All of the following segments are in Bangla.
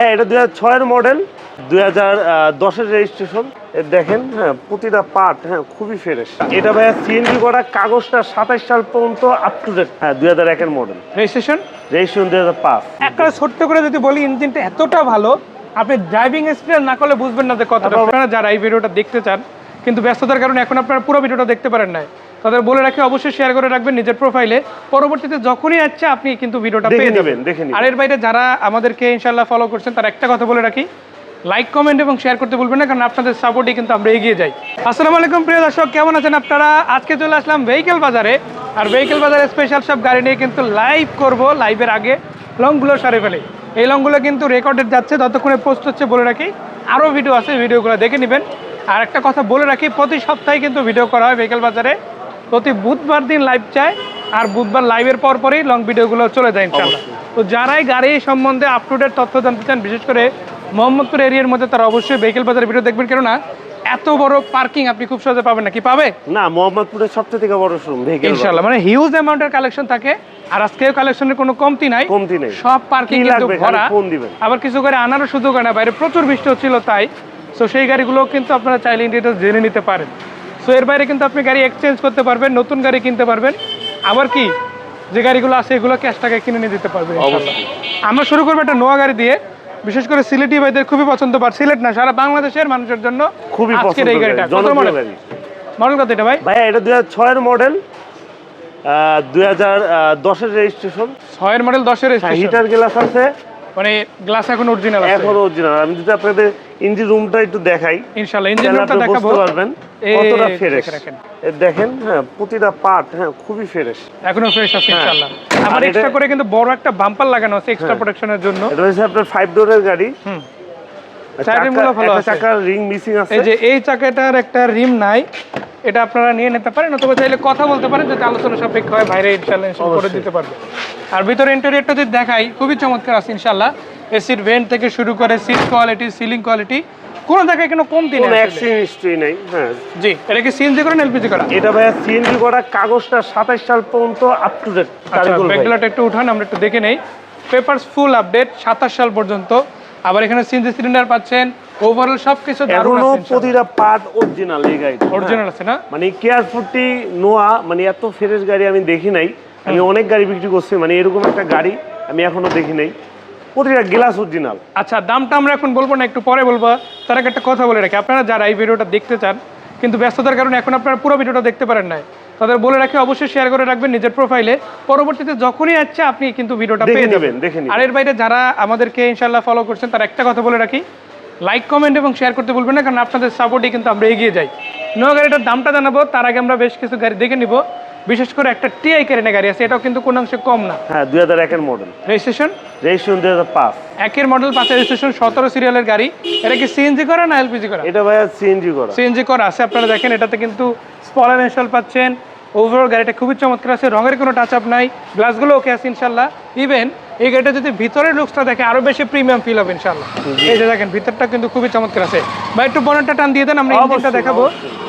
হ্যাঁ এটা দুই হাজার ছয়ের মডেল দুই হাজার দশের রেজিস্ট্রেশন দেখেন হ্যাঁ প্রতিটা পার্ট হ্যাঁ খুবই ফ্রেশ এটা ভাইয়া সিএনজি করা কাগজটা সাতাশ সাল পর্যন্ত আপ টু ডেট হ্যাঁ দুই হাজার একের মডেল রেজিস্ট্রেশন রেজিস্ট্রেশন দুই হাজার পাঁচ। একটা ছোট্ট করে যদি বলি ইঞ্জিনটা এতটা ভালো আপনি ড্রাইভিং এক্সপিরিয়েন্স না করলে বুঝবেন না যে কতটা আপনারা যারা এই ভিডিওটা দেখতে চান কিন্তু ব্যস্ততার কারণে এখন আপনারা পুরো ভিডিওটা দেখতে পারেন না তাদের বলে রাখি অবশ্যই শেয়ার করে রাখবেন নিজের প্রোফাইলে পরবর্তীতে যখনই যাচ্ছে আপনি কিন্তু ভিডিওটা পেয়ে যাবেন। আর এর বাইরে যারা আমাদেরকে ইনশাল্লাহ ফলো করছেন তার একটা কথা বলে রাখি লাইক কমেন্ট এবং শেয়ার করতে বলবেন না কারণ আপনাদের সাপোর্টই কিন্তু আমরা এগিয়ে যাই। আসসালামু আলাইকুম প্রিয় দর্শক কেমন আছেন আপনারা? আজকে চলে আসলাম ভেহিকেল বাজারে। আর ভেহিকেল বাজারে স্পেশাল সব গাড়ি নিয়ে কিন্তু লাইভ করব লাইভের আগে লংগুলো সারে ফেলে। এই লংগুলো কিন্তু রেকর্ডেড যাচ্ছে ততক্ষণে পোস্ট হচ্ছে বলে রাখি। আরও ভিডিও আছে ভিডিওগুলো দেখে নেবেন। আর একটা কথা বলে রাখি প্রতি সপ্তাহে কিন্তু ভিডিও করা হয় ভেহিকেল বাজারে। প্রতি বুধবার দিন লাইভ চায় আর বুধবার লাইভের পর পরই লং ভিডিওগুলো চলে যায় ইনশাল্লাহ তো যারাই গাড়ি সম্বন্ধে আপ টু ডেট তথ্য জানতে চান বিশেষ করে মোহাম্মদপুর এরিয়ার মধ্যে তারা অবশ্যই ভেহিকেল বাজারের ভিডিও দেখবেন। কেননা এত বড় পার্কিং আপনি খুব সহজে পাবেন না। কি পাবে? না মোহাম্মদপুরের সবচেয়ে থেকে বড় শোরুম ভেহিকেল ইনশাল্লাহ মানে হিউজ অ্যামাউন্টের কালেকশন থাকে আর আজকেও কালেকশনের কোনো কমতি নাই। কমতি নেই। সব পার্কিং কিন্তু ভরা আবার কিছু করে আনারও সুযোগ হয় না। বাইরে প্রচুর বৃষ্টি হচ্ছিল তাই তো সেই গাড়িগুলো কিন্তু আপনারা চাইলে ডিটেলস জেনে নিতে পারেন। সো এর বাইরে কিন্তু আপনি গাড়ি এক্সচেঞ্জ করতে পারবেন নতুন গাড়ি কিনতে পারবেন। আবার কি যে গাড়িগুলো আছে এগুলো ক্যাশ টাকায় কিনে নিয়ে দিতে পারবেন আমরা শুরু করব একটা নোয়া গাড়ি দিয়ে। বিশেষ করে সিলেটি ভাইদের খুবই পছন্দ পার সিলেট না সারা বাংলাদেশের মানুষের জন্য খুবই আজকের পছন্দ এই গাড়িটা। মডেল কত এটা ভাই? ভাই এটা দুই হাজার ছয়ের মডেল দুই হাজার দশের রেজিস্ট্রেশন ছয়ের মডেল দশের হিটার গ্লাস আছে। মানে গ্লাস এখন অরিজিনাল আছে। এখন অরিজিনাল আমি যদি আপনাদের ইঞ্জিন রুমটা একটু দেখাই ইনশাআল্লাহ ইঞ্জিন রুমটা দেখাবো। পারবেন কতটা ফ্রেশ দেখেন হ্যাঁ প্রতিটা পার্ট হ্যাঁ খুবই ফ্রেশ এখনও ফ্রেশ আছে হ্যাঁ। ইনশাআল্লাহ। আমার এক্সট্রা করে কিন্তু বড় একটা বাম্পার লাগানো আছে এক্সট্রা হ্যাঁ। প্রোটেকশনের জন্য। এটা হচ্ছে আপনার ফাইভ ডোরের গাড়ি। হুম। চাকার রিং মিসিং আছে। এই যে এই চাকাটার একটা রিম নাই। এটা আপনারা নিয়ে নিতে পারেন অথবা চাইলে কথা বলতে পারেন যদি আলোচনা সাপেক্ষ হয় বাইরে install করে দিতে পারবে। আর ভিতরে ইন্টেরিয়রটা যদি দেখাই খুবই চমৎকার আছে ইনশাআল্লাহ এসির ভেন্ট থেকে শুরু করে সিট কোয়ালিটি সিলিং কোয়ালিটি কোনো জায়গায় কোনো কমতি নেই হিস্ট্রি নেই হ্যাঁ। জি এটা কি সিএনজি করেন এলপিজি করা। এটা ভাইয়া সিএনজি করা কাগজটা সাতাশ সাল পর্যন্ত আপ টু ডেট আচ্ছা ব্যাকগ্রাউন্ড একটু উঠান আমরা একটু দেখে নেই। পেপারস ফুল আপডেট সাতাশ সাল পর্যন্ত। আবার এখানে সিএনজি সিলিন্ডার পাচ্ছেন ওভারঅল সবকিছু দারুণ আছে প্রতিটা পার্ট অরিজিনাল এই গাড়ি অরিজিনাল আছে না? মানে নোয়া মানে এত ফ্রেশ গাড়ি আমি দেখি নাই। আমি অনেক গাড়ি বিক্রি করছি মানে এরকম একটা গাড়ি আমি এখনও দেখি নাই। প্রতিটা গ্লাস অরিজিনাল আচ্ছা দামটা আমরা এখন বলব না একটু পরে বলব। তার আগে একটা কথা বলে রাখি আপনারা যারা এই ভিডিওটা দেখতে চান কিন্তু ব্যস্ততার কারণে এখন আপনারা পুরো ভিডিওটা দেখতে পারেন না তাদের বলে রাখি অবশ্যই শেয়ার করে রাখবেন নিজের প্রোফাইলে পরবর্তীতে যখনই যাচ্ছে আপনি কিন্তু ভিডিওটা পেয়ে যাবেন। আর এর বাইরে যারা আমাদেরকে ইনশাল্লাহ ফলো করছেন তার একটা কথা বলে রাখি লাইক কমেন্ট এবং শেয়ার করতে বলবেন না কারণ আপনাদের সাপোর্টই কিন্তু আমরা এগিয়ে যাই। নোয়া গাড়িটার দামটা জানাব তার আগে আমরা বেশ কিছু গাড়ি দেখে নিব। বিশেষ করে একটা টিআই কেরেনে গাড়ি আছে এটাও কিন্তু কোনো অংশে কম না। হ্যাঁ দুই হাজার একের মডেল রেজিস্ট্রেশন রেজিস্ট্রেশন দুই হাজার পাঁচ। একের মডেল পাঁচের রেজিস্ট্রেশন সতেরো সিরিয়ালের গাড়ি। এটা কি সিএনজি করা না এলপিজি করা? এটা ভাইয়া সিএনজি করা। সিএনজি করা আছে আপনারা দেখেন এটাতে কিন্তু স্পলার ইনস্টল পাচ্ছেন। ওভারঅল গাড়িটা খুবই চমৎকার আছে রঙের কোনো টাচ আপ নাই গ্লাসগুলো ওকে আছে ইনশাল্লাহ। ইভেন এই গাড়িটা যদি ভিতরের লুকসটা দেখে আরও বেশি প্রিমিয়াম ফিল হবে ইনশাল্লাহ এই যে দেখেন ভিতরটা কিন্তু খুবই চমৎকার আছে। বা একটু বনেটটা টান দিয়ে দেন আমরা ইঞ্জিনটা দেখাবো।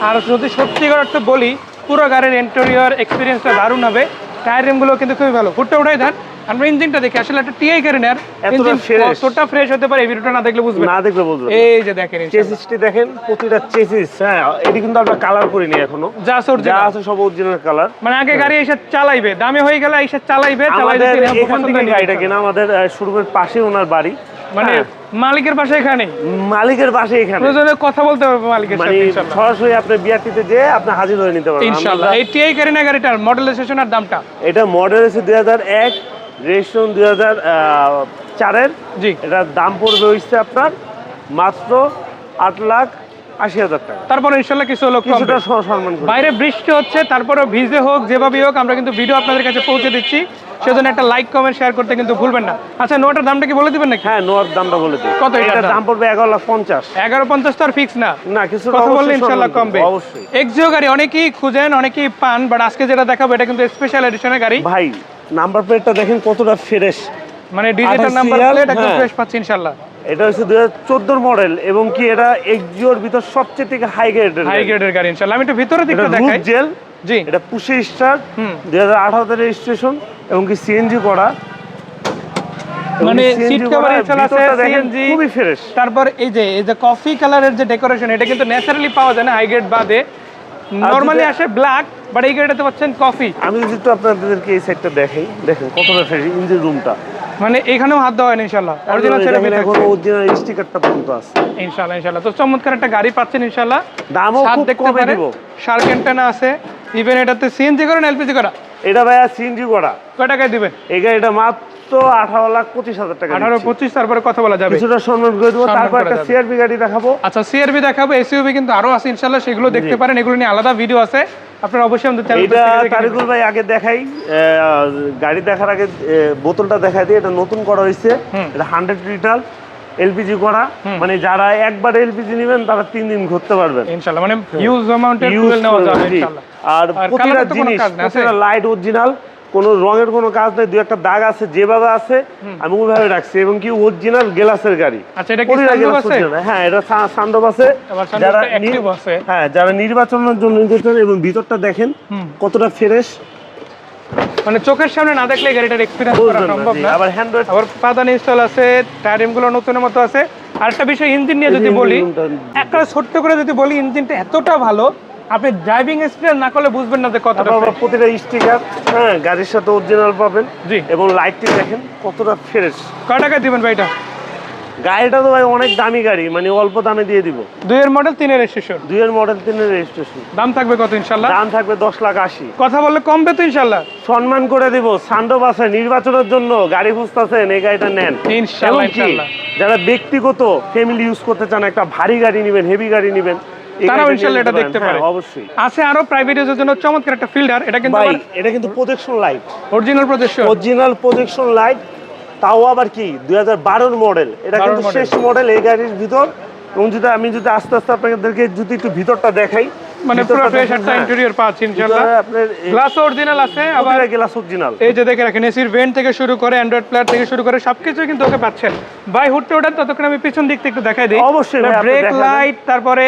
আর যদি সত্যিকার অর্থে বলি পুরো গাড়ির ইন্টেরিয়র এক্সপিরিয়েন্সটা দারুণ হবে। টায়ার রিমগুলো কিন্তু খুবই ভালো। ফুটটা উঠাই দেন। আমরা ইঞ্জিনটা দেখি। আসলে একটা টিআই গাড়ি ইঞ্জিন কতটা ফ্রেশ হতে পারে এই ভিডিওটা না দেখলে বুঝবেন। না দেখলে বুঝবেন এই যে দেখেন চেসিসটি দেখেন প্রতিটা চেসিস হ্যাঁ এটি কিন্তু আমরা কালার করিনি এখনও। যা আছে যা আছে সব অরিজিনাল কালার মানে আগে গাড়ি এসে চালাইবে দামে হয়ে গেলে এসে চালাইবে চালাই আমাদের যদি না এখান থেকে গাড়িটা কেনা আমাদের শোরুমের পাশে ওনার বাড়ি। মানে হ্যাঁ, মালিকের পাশে এখানে? মালিকের পাশে এখানে। প্রয়োজনে কথা বলতে হবে মালিকের মানে সাথে ইনশাল্লাহ সরাসরি আপনি বিআরটিতে যেয়ে আপনি হাজির হয়ে নিতে পারবেন। ইনশাল্লাহ আমরা- এই টিআই কারিনা গাড়িটার মডেল স্টেশন আর দামটা? এটা মডেল আছে দুই হাজার এক। রেজিস্ট্রেশন দুই হাজার চারের। জি। এটার দাম পড়বে হচ্ছে আপনার মাত্র আট লাখ আশি হাজার টাকা। তারপরে ইনশাল্লাহ কিছু লোক কিছুটা সম্মান বাইরে বৃষ্টি হচ্ছে তারপরে ভিজে হোক যেভাবেই হোক আমরা কিন্তু ভিডিও আপনাদের কাছে পৌঁছে দিচ্ছি। সেজন্য একটা লাইক কমেন্ট শেয়ার করতে কিন্তু ভুলবেন না। আচ্ছা নোটার দামটা কি বলে দিবেন নাকি? হ্যাঁ নোয়ার দামটা বলে দিই। কত এটার দাম? পড়বে এগারো লাখ পঞ্চাশ। এগারো পঞ্চাশ তো আর ফিক্স না। না কিছু কথা বললে ইনশাল্লাহ কমবে। এক্সিও গাড়ি অনেকেই খুঁজেন অনেকেই পান বাট আজকে যেটা দেখাবো এটা কিন্তু স্পেশাল এডিশনের গাড়ি। ভাই নাম্বার প্লেটটা দেখেন কতটা ফ্রেশ। মানে ডিজিটাল নাম্বার প্লেট একদম হ্যাঁ। ফ্রেশ পাচ্ছি ইনশাল্লাহ এটা হচ্ছে দুই হাজার চোদ্দোর মডেল এবং কি এটা এক্সিওর ভিতর সবচেয়ে থেকে হাই গ্রেডের হাই গ্রেডের গাড়ি ইনশাল্লাহ আমি একটু ভিতরে দিকটা দেখাই। জেল জি। এটা পুষে স্টার হুম। দুই হাজার আঠারোতে রেজিস্ট্রেশন এবং কি সিএনজি করা। মানে সিট কভার আছে সিএনজি খুবই ফ্রেশ তারপর এই যে এই যে কফি কালারের যে ডেকোরেশন এটা কিন্তু ন্যাচারালি পাওয়া যায় না হাই গ্রেড বাদে। নরমালি আসে ব্ল্যাক বাট এই গ্রেডেতে পাচ্ছেন কফি আমি যদি একটু আপনাদেরকে এই সাইডটা দেখাই দেখেন কতটা ফ্রেশ ইঞ্জিন রুমটা মানে এখানেও হাত দেওয়া হয়নি ইনশাল্লাহ অরিজিনাল ছেড়ে এখন অরিজিনাল স্টিকারটা পর্যন্ত আছে। ইনশাল্লাহ ইনশাল্লাহ তো চমৎকার একটা গাড়ি পাচ্ছেন ইনশাল্লাহ দামও খুব কমে দিব। শার্ক অ্যান্টেনা আছে। ইভেন এটাতে সিএনজি করেন এলপিজি করা। এটা ভাইয়া সিএনজি করা। কয় টাকায় দিবেন? এই গাড়িটা মাত্র আঠারো লাখ পঁচিশ হাজার টাকা আঠারো পঁচিশ তারপরে কথা বলা যাবে। কিছুটা সম্মান করে দেবো তারপর একটা যাবে। সিআরপি গাড়ি দেখাবো। আচ্ছা সিআরবি দেখাবো এসইউবি কিন্তু আরও আছে ইনশাল্লাহ সেগুলো দেখতে পারেন এগুলো নিয়ে আলাদা ভিডিও আছে। আপনারা অবশ্যই আমাদের এটা তারিকুল ভাই আগে দেখাই। গাড়ি দেখার আগে বোতলটা দেখাই দিই এটা নতুন করা হয়েছে এটা হান্ড্রেড লিটার এলপিজি করা। মানে যারা একবার এলপিজি নেবেন তারা তিন দিন ঘুরতে পারবেন। ইনশাল্লাহ মানে হিউজ অ্যামাউন্টের ফুয়েল নেওয়া যাবে আর প্রতিটা জিনিস? প্রতিটা লাইট অরিজিনাল কোনো রঙের কোনো কাজ নেই দু একটা দাগ আছে যেভাবে আছে আমি ওইভাবে রাখছি। এবং কি অরিজিনাল গ্লাসের গাড়ি। আচ্ছা, এটা কি হ্যাঁ এটা সান্ডব আছে। যারা আছে। হ্যাঁ যারা নির্বাচনের জন্য এবং ভিতরটা দেখেন কতটা ফ্রেশ মানে চোখের সামনে না দেখলে গাড়িটার এক্সপিরিয়েন্স করা সম্ভব। না। আবার হ্যান্ড্রয়েড আবার পাদান ইনস্টল আছে টায়ারিমগুলো নতুনের মতো আছে। আরেকটা বিষয় ইঞ্জিন নিয়ে যদি বলি একটা ছোট্ট করে যদি বলি ইঞ্জিনটা এতটা ভালো আপনি ড্রাইভিং এক্সপিরিয়েন্স না করলে বুঝবেন না যে কতটা প্রতিটা স্টিকার হ্যাঁ গাড়ির সাথে অরিজিনাল পাবেন জি। এবং লাইটটি দেখেন কতটা ফ্রেশ কয় টাকায় দিবেন ভাই এটা? গাড়িটা তো ভাই অনেক দামি গাড়ি মানে অল্প দামে দিয়ে দিব। দুইয়ের মডেল তিনের রেজিস্ট্রেশন দুইয়ের মডেল তিনের রেজিস্ট্রেশন দাম থাকবে কত ইনশাল্লাহ? দাম থাকবে দশ লাখ আশি। কথা বললে কমবে তো ইনশাল্লাহ। সম্মান করে দিব সান্ডব আছে নির্বাচনের জন্য গাড়ি খুঁজতেছেন এই গাড়িটা নেন। ইনশাল্লাহ। যারা ব্যক্তিগত ফ্যামিলি ইউজ করতে চান একটা ভারী গাড়ি নেবেন হেভি গাড়ি নেবেন তারাও ইনশাআল্লাহ এটা দেখতে পারে। হ্যাঁ, অবশ্যই। আছে আরও প্রাইভেট ইউজের জন্য চমৎকার একটা ফিল্ডার এটা কিন্তু ভাই এটা কিন্তু projection light original projection original projection light তাও আবার কি দুই হাজার বারোর মডেল এটা কিন্তু। শেষ মডেল এই গাড়ির ভিতর। এবং যদি আমি যদি আস্তে আস্তে আপনাদেরকে যদি একটু ভিতরটা দেখাই মানে পুরো ফ্রেশ একটা ইন্টেরিয়র আপনার গ্লাস অরিজিনাল আছে আবার গ্লাস অরিজিনাল এই যে দেখে রাখেন এসির ভেন্ট থেকে শুরু করে অ্যান্ড্রয়েড প্লেয়ার থেকে শুরু করে সবকিছু কিন্তু ওকে পাচ্ছেন। হুডটা ওঠান ততক্ষণ আমি পিছন দিক থেকে একটু দেখাই দিই। অবশ্যই ব্রেক লাইট তারপরে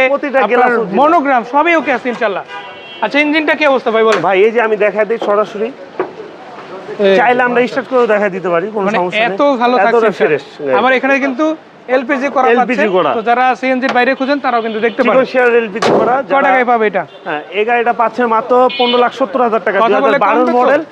মনোগ্রাম সবই ওকে আছে ইনশাল্লাহ। আচ্ছা ইঞ্জিনটা কি অবস্থা ভাই বলেন। ভাই এই যে আমি দেখাই দিই সরাসরি। চাইলে আমরা স্টার্ট করে দেখা দিতে পারি কোনো মানে সমস্যা নেই। এত ভালো থাকছে আবার এখানে কিন্তু এলপিজি করা পাচ্ছে। করা। তো যারা সিএনজির বাইরে খুঁজেন তারাও কিন্তু দেখতে পারেন। শেয়ার এলপিজি করা ক যারা- টাকায় পাবে এটা? হ্যাঁ এই গাড়িটা পাচ্ছে মাত্র পনেরো লাখ সত্তর হাজার টাকা কথা দুই বলে হাজার বারোর কমবে তো? মডেল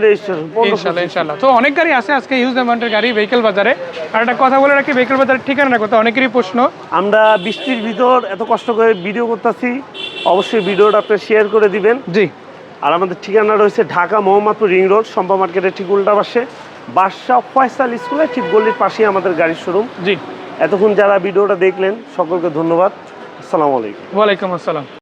রেজিস্ট্রেশন ইনশাল্লাহ ইনশাল্লাহ। তো অনেক গাড়ি আছে আজকে ইউজ অ্যামাউন্টের গাড়ি ভেহিকেল বাজারে। আর একটা কথা বলে রাখি ভেহিকেল বাজারের ঠিকানা কথা অনেকেরই প্রশ্ন। আমরা বৃষ্টির ভিতর এত কষ্ট করে ভিডিও করতেছি অবশ্যই ভিডিওটা আপনি শেয়ার করে দিবেন। জি। আর আমাদের ঠিকানা রয়েছে ঢাকা মোহাম্মদপুর রিং রোড সম্পা মার্কেটের ঠিক উল্টা পাশে। বাদশাহ ফয়সাল স্কুলের ঠিক গলির পাশেই আমাদের গাড়ির শোরুম জি। এতক্ষণ যারা ভিডিওটা দেখলেন সকলকে ধন্যবাদ। আসসালামু আলাইকুম। ওয়ালাইকুম আসসালাম।